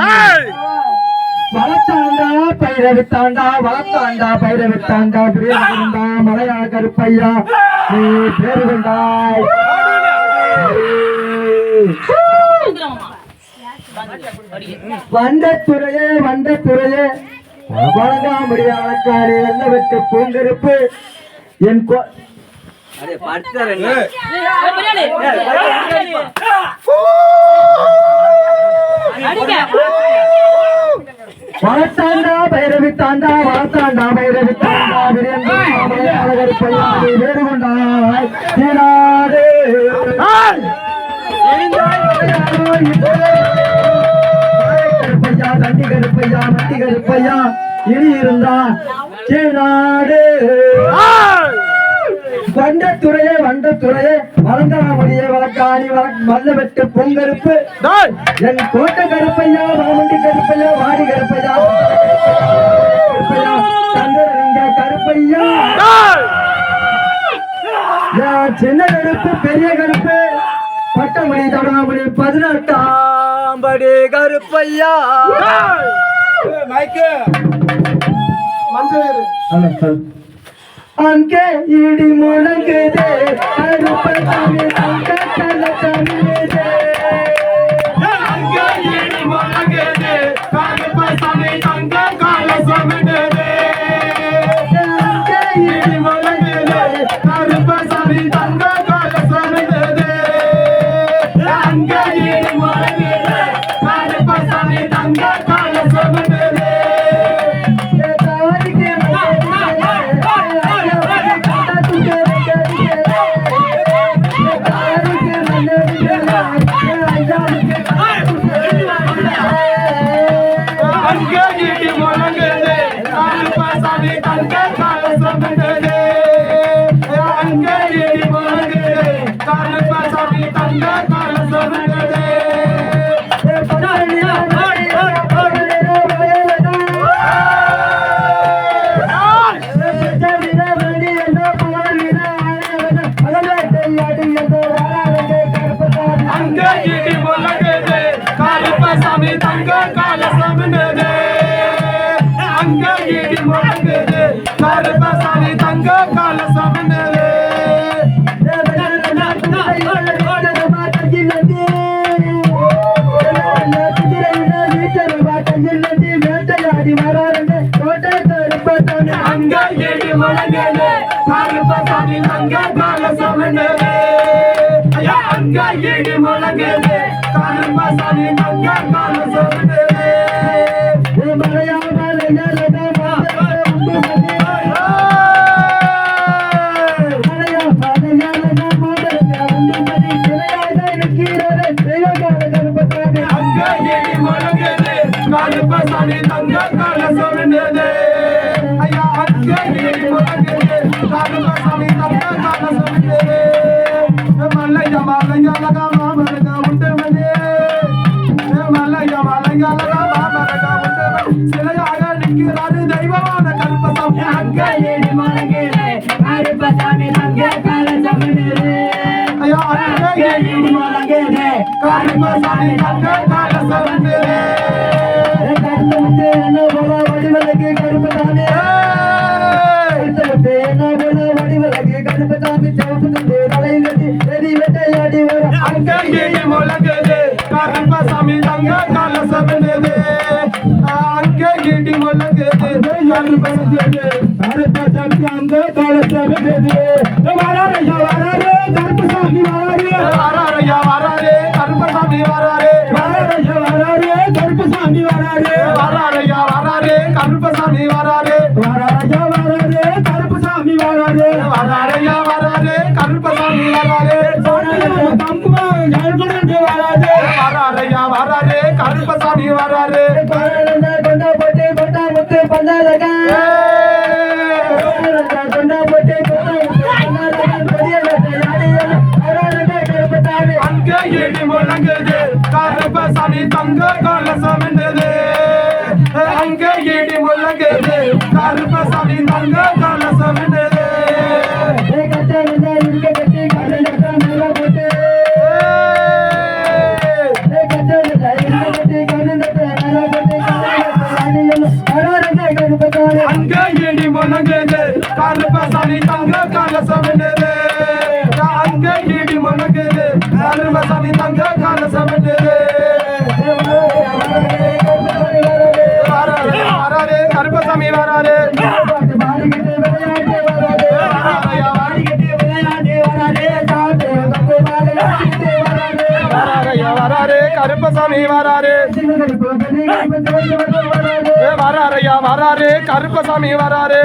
Hi. வளர்த்தாண்டா பைரவித்தாண்டா பிரியந்தாண்டா மலையாள கருப்பையா. நீ பேரு கொண்டாய். வண்டத்துறையே வண்டத்துறையே வழங்காமுடிய வழக்காடு வெள்ள வெட்டு பூங்கருப்பு. என் கொ- வளர்த்தாண்டா பைரவி தாண்டா வளர்த்தாண்டா பைரவி தாண்டா பிரியந்தாண்டா மலையாள கருப்பையா கருப்பையா தண்டி கருப்பையா மட்டி கருப்பையா இனி இருந்தா சீனாடு வண்டத்துறையே வண்டத்துறையே வளர்ந்தாமுடியே வழக்காணி வல்ல வெட்டு பொங்கருப்பு. என் கோட்டை கருப்பையா வாமுண்டி கருப்பையா வாடி கருப்பையா கருப்பையா சின்ன கருப்பு பெரிய கருப்பு பட்டமணி தடாமணி பதினெட்டாம் படி கருப்பையா மைக்கு. மஞ்சள். அங்கே இடி முழங்குதே தங்க கல தமிழே அங்கே இடி முழங்குது. கருப்பசாமி தங்க கால. அங்கே இடி முழங்குது. கருப்பசாமி அங்கே இடி முழங்குது. கருப்பசாமி தங்க கால சுமந்தது. அங்கே இடி முழங்குது. கருப்பசாமி தங்க கால சுமந்தது. அங்க தங்க கால சுமந்தது. அங்க ஏடி முழங்குது. கருப்பசாமி தங்க கால சுமந்தது. அங்க இடி முழங்குது. கருப்பசாமி தங்க கால சுமந்தது. கருப்பசாமி தங்க கால சுமந்தது. ஐயா, இடி முழங்குது. கருப்பசாமி தங்க கால சுமந்தது. மல்லையா, மல்லையா, லகா, மாமலகா, உண்டவனே. மல்லையா, மல்லையா, லகா, மாமலகா, உண்டவனே. சிலையாக நிற்கிறாரு தெய்வமான கருப்பசாமி அங்க இடி ஐயா, அங்க இடி முழங்குது. கருப்பசாமி தங்க கருப்பசாமி தங்க கால சுமந்தது. அங்க இடி முழங்குது. கருப்பசாமி வராரையா வராரே கருப்பசாமி வராரே வராரையா வராரே கருப்பசாமி வராரே வராரையா வராரே கருப்பசாமி வராரே வராரையா வராரே கருப்பசாமி வராரே வராரையா வராரே கருப்பசாமி வராரே வராரையா தங்க காலசம் என்றது அங்கே இடி முழங்குது. சுவாமி வராரு வராறையா வராரு. கருப்பசாமி வராரு.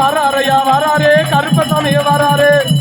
வராறையா வராரு. கருப்பசாமி வராரு.